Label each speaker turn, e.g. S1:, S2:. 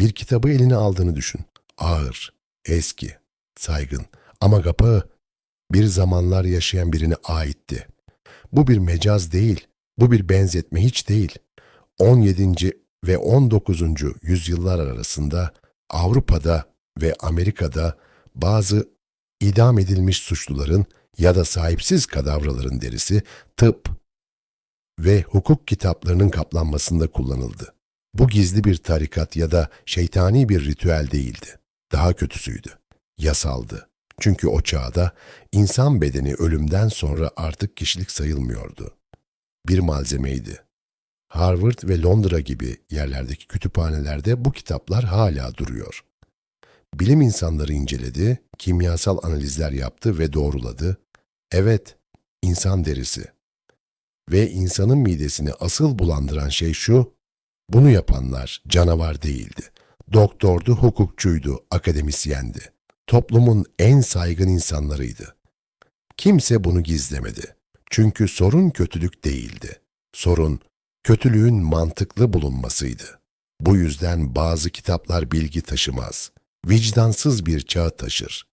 S1: Bir kitabı eline aldığını düşün. Ağır, eski, saygın ama kapağı bir zamanlar yaşayan birine aitti. Bu bir mecaz değil, bu bir benzetme hiç değil. 17. ve 19. yüzyıllar arasında Avrupa'da ve Amerika'da bazı idam edilmiş suçluların ya da sahipsiz kadavraların derisi tıp ve hukuk kitaplarının kaplanmasında kullanıldı. Bu gizli bir tarikat ya da şeytani bir ritüel değildi. Daha kötüsüydü. Yasaldı. Çünkü o çağda insan bedeni ölümden sonra artık kişilik sayılmıyordu. Bir malzemeydi. Harvard ve Londra gibi yerlerdeki kütüphanelerde bu kitaplar hala duruyor. Bilim insanları inceledi, kimyasal analizler yaptı ve doğruladı. Evet, insan derisi. Ve insanın midesini asıl bulandıran şey şu, bunu yapanlar canavar değildi. Doktordu, hukukçuydu, akademisyendi. Toplumun en saygın insanlarıydı. Kimse bunu gizlemedi. Çünkü sorun kötülük değildi. Sorun kötülüğün mantıklı bulunmasıydı. Bu yüzden bazı kitaplar bilgi taşımaz. Vicdansız bir çağ taşır.